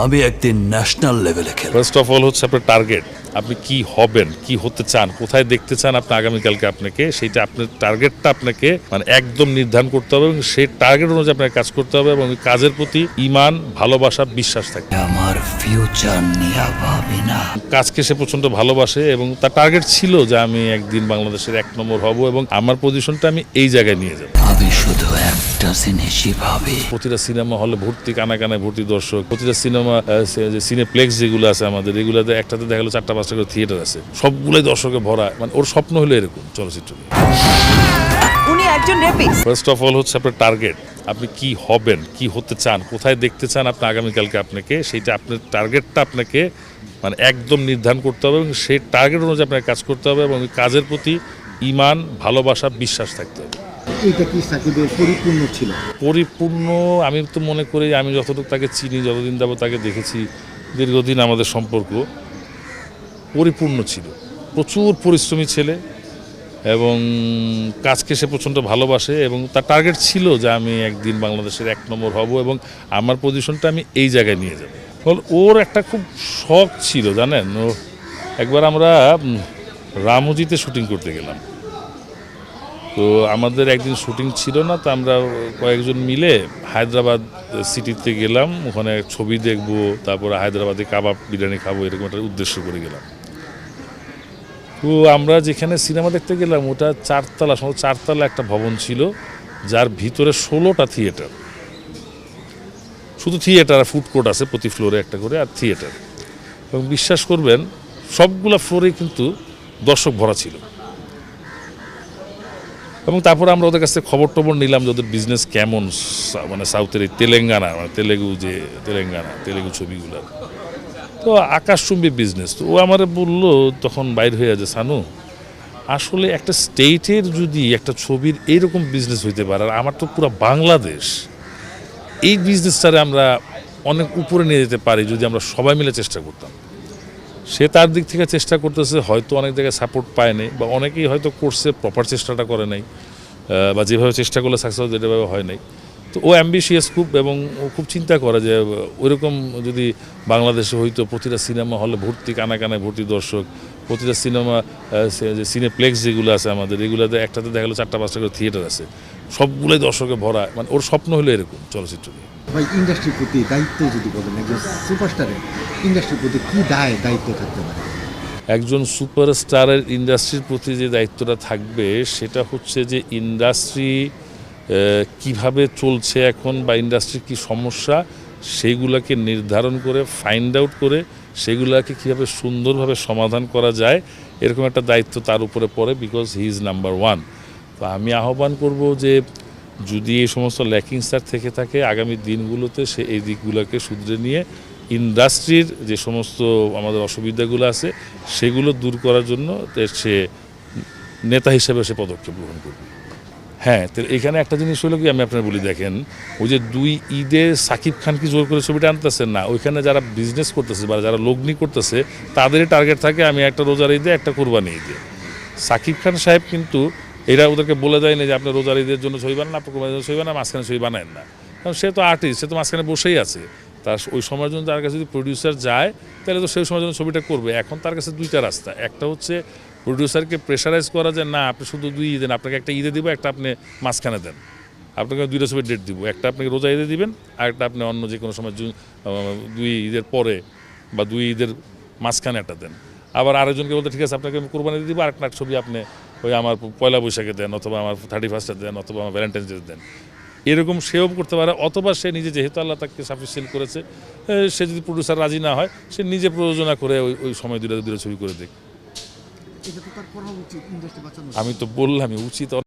আমি একদিন ন্যাশনাল লেভেলে খেলব। ফার্স্ট অফ অল হচ্ছে আপনার টার্গেট আপনি কি হবেন কি হতে চান কোথায় দেখতে চান আপনি আগামীকালকে আপনাকে সেইটা আপনার টার্গেটটা আপনাকে মানে একদম নির্ধারণ করতে হবে এবং সেই টার্গেট অনুযায়ী আপনাকে কাজ করতে হবে এবং কাজের প্রতি ইমান ভালোবাসা বিশ্বাস থাকবে আমার ফিউচার নিয়ে ভাবি না। কাজকে সে প্রচণ্ড ভালোবাসে এবং তার টার্গেট ছিল যে আমি একদিন বাংলাদেশের এক নম্বর হব এবং আমার পজিশনটা আমি এই জায়গায় নিয়ে যাব। আমি একটা জিনিসই ভাবি। প্রতিটা সিনেমা হলে ভর্তি কানা কানায় ভর্তি দর্শক। প্রতিটা সিনেমা যে সিনেপ্লেক্স যেগুলো আছে আমাদের এগুলোতে একটাতে দেখা গেলো চারটা পাঁচটা করে থিয়েটার আছে। সবগুলোই দর্শকে ভরা। মানে ওর স্বপ্ন হলো এরকম চলচ্চিত্র উনি একজন রেপিস্ট ফার্স্ট অফ অল হচ্ছে আপনার টার্গেট আপনি কি হবেন কি হতে চান কোথায় দেখতে চান আপনি আগামীকালকে আপনাকে সেইটা আপনার টার্গেটটা আপনাকে মানে একদম নির্ধারণ করতে হবে এবং সেই টার্গেট অনুযায়ী আপনাকে কাজ করতে হবে এবং কাজের প্রতি ইমান ভালোবাসা বিশ্বাস থাকতে হবে। এইটা কি সাকিবের পরিপূর্ণ ছিল? পরিপূর্ণ, আমি তো মনে করি, আমি যতটুকু তাকে চিনি, যতদিন যাব তাকে দেখেছি, দীর্ঘদিন আমাদের সম্পর্ক, পরিপূর্ণ ছিল। প্রচুর পরিশ্রমী ছেলে এবং কাজকে সে প্রচণ্ড ভালোবাসে এবং তার টার্গেট ছিল যে আমি একদিন বাংলাদেশের এক নম্বর হব এবং আমার পজিশনটা আমি এই জায়গায় নিয়ে যাব। ফল ওর একটা খুব শখ ছিল, জানেন? ও একবার আমরা রামজিতে শুটিং করতে গেলাম। তো আমাদের একদিন শুটিং ছিল না, তো আমরা কয়েকজন মিলে হায়দ্রাবাদ সিটিতে গেলাম, ওখানে ছবি দেখব, তারপরে হায়দ্রাবাদে কাবাব, বিরিয়ানি খাব, এরকম একটা উদ্দেশ্য করে গেলাম। তো আমরা যেখানে সিনেমা দেখতে গেলাম, ওটা চারতলা সম্ভবত চারতলা একটা ভবন ছিল, যার ভিতরে ষোলোটা থিয়েটার। শুধু থিয়েটার আর ফুড কোর্ট আছে, প্রতি ফ্লোরে একটা করে, আর থিয়েটার। এবং বিশ্বাস করবেন, সবগুলো ফ্লোরে কিন্তু দর্শক ভরা ছিল। এবং তারপরে আমরা ওদের কাছ থেকে খবর টবর নিলাম যে ওদের বিজনেস কেমন মানে সাউথের এই তেলেঙ্গানা মানে তেলেগু যে তেলেঙ্গানা, তেলেগু ছবিগুলো। তো আকাশচুম্বী বিজনেস তো ও আমার বলল তখন বাইর হয়ে যে সানু, আসলে একটা স্টেটের যদি একটা ছবির এইরকম বিজনেস হইতে পারে, আর আমার তো পুরো বাংলাদেশ, এই বিজনেসটারে আমরা অনেক উপরে নিয়ে যেতে পারি যদি আমরা সবাই মিলে চেষ্টা করতাম। সে তার দিক থেকে চেষ্টা করতেছে, হয়তো অনেক জায়গায় সাপোর্ট পায়নি বা অনেকেই হয়তো করছে প্রপার চেষ্টাটা করে নাই বা যেভাবে চেষ্টা করলে সাকসেস যেভাবে হয় নাই। তো ও অ্যাম্বিশিয়াস খুব এবং ও খুব চিন্তা করে যে ওইরকম যদি বাংলাদেশে হয়তো প্রতিটা সিনেমা হলে ভর্তি কানা কানায় ভর্তি দর্শক, প্রতিটা সিনেমা যে সিনেপ্লেক্স যেগুলো আছে আমাদের, এগুলোতে একটাতে দেখা গেলো চারটা, পাঁচটা করে থিয়েটার আছে। সবগুলোই দর্শকে ভরা মানে ওর স্বপ্ন হলো এরকম চলচ্চিত্র নিয়ে। ভাই ইন্ডাস্ট্রির প্রতি দায়িত্ব যদি বলেন একজন সুপারস্টারের ইন্ডাস্ট্রির প্রতি কি দায় দায়িত্ব থাকতে পারে? একজন সুপারস্টারের ইন্ডাস্ট্রির প্রতি যে দায়িত্বটা থাকবে সেটা হচ্ছে যে ইন্ডাস্ট্রি কীভাবে চলছে এখন বা ইন্ডাস্ট্রির কী সমস্যা সেইগুলোকে নির্ধারণ করে ফাইন্ড আউট করে সেগুলোকে কীভাবে সুন্দরভাবে সমাধান করা যায় এরকম একটা দায়িত্ব তার উপরে পড়ে because he is number one তো আমি আহ্বান করব যে যদি এই সমস্ত ল্যাকিংসটার থেকে থাকে, আগামী দিনগুলোতে সে এই দিকগুলোকে শুধরে নিয়ে ইন্ডাস্ট্রির যে সমস্ত আমাদের অসুবিধাগুলো আছে, সেগুলো দূর করার জন্য সে নেতা হিসেবে সে পদক্ষেপ গ্রহণ করবে। হ্যাঁ তো এখানে একটা জিনিস হলো কি, আমি আপনার বলি, দেখেন, ওই যে দুই ঈদে সাকিব খান কি জোর করে ছবিটা আনতেছেন না, ওইখানে যারা বিজনেস করতেছে বা যারা লগ্নি করতেছে, তাদেরই টার্গেট থাকে, আমি একটা রোজার ঈদে, একটা কোরবানি ঈদে। সাকিব খান সাহেব কিন্তু এরা ওদেরকে বলে দেয় না যে আপনি রোজার ঈদের জন্য ছবি বানান, আপনি কোরবানির জন্য ছবি বানান, মাঝখানে ছবি বানায় না। কারণ সে তো আর্টিস্ট সে তো মাঝখানে বসেই আছে। তার ওই সময়ের জন্য তার কাছে যদি প্রডিউসার যায়, তাহলে তো সেই সময়ের জন্য ছবিটা করবে। এখন তার কাছে দুইটা রাস্তা। একটা হচ্ছে প্রডিউসারকে প্রেশারাইজ করা যে, না, আপনি শুধু দুই ঈদেন আপনাকে একটা ঈদে দিব, একটা আপনি মাঝখানে দেন। আপনাকে দুইটা ছবির ডেট দিব। একটা আপনাকে রোজা ঈদে দিবেন, আর একটা আপনি অন্য যে কোনো সময় দুই ঈদের পরে বা দুই ঈদের মাঝখানে একটা দেন। আবার আরেকজনকে বলতে, ঠিক আছে, আপনাকে আমি কোরবানি দিয়ে দিব আর একটা ছবি আপনি ওই আমার পয়লা বৈশাখে দেন অথবা আমার থার্টি ফার্স্টে দেন অথবা আমার ভ্যালেন্টাইন্স ডে দেন। এরকম সেও করতে পারে অথবা সে নিজে যেহেতু আল্লাহ তাকে সাফিসিয়েল করেছে সে যদি প্রডিউসার রাজি না হয় সে নিজে প্রযোজনা করে ওই ওই সময় দুটো দুটো ছবি করে দেখ আমি তো বললামই উচিত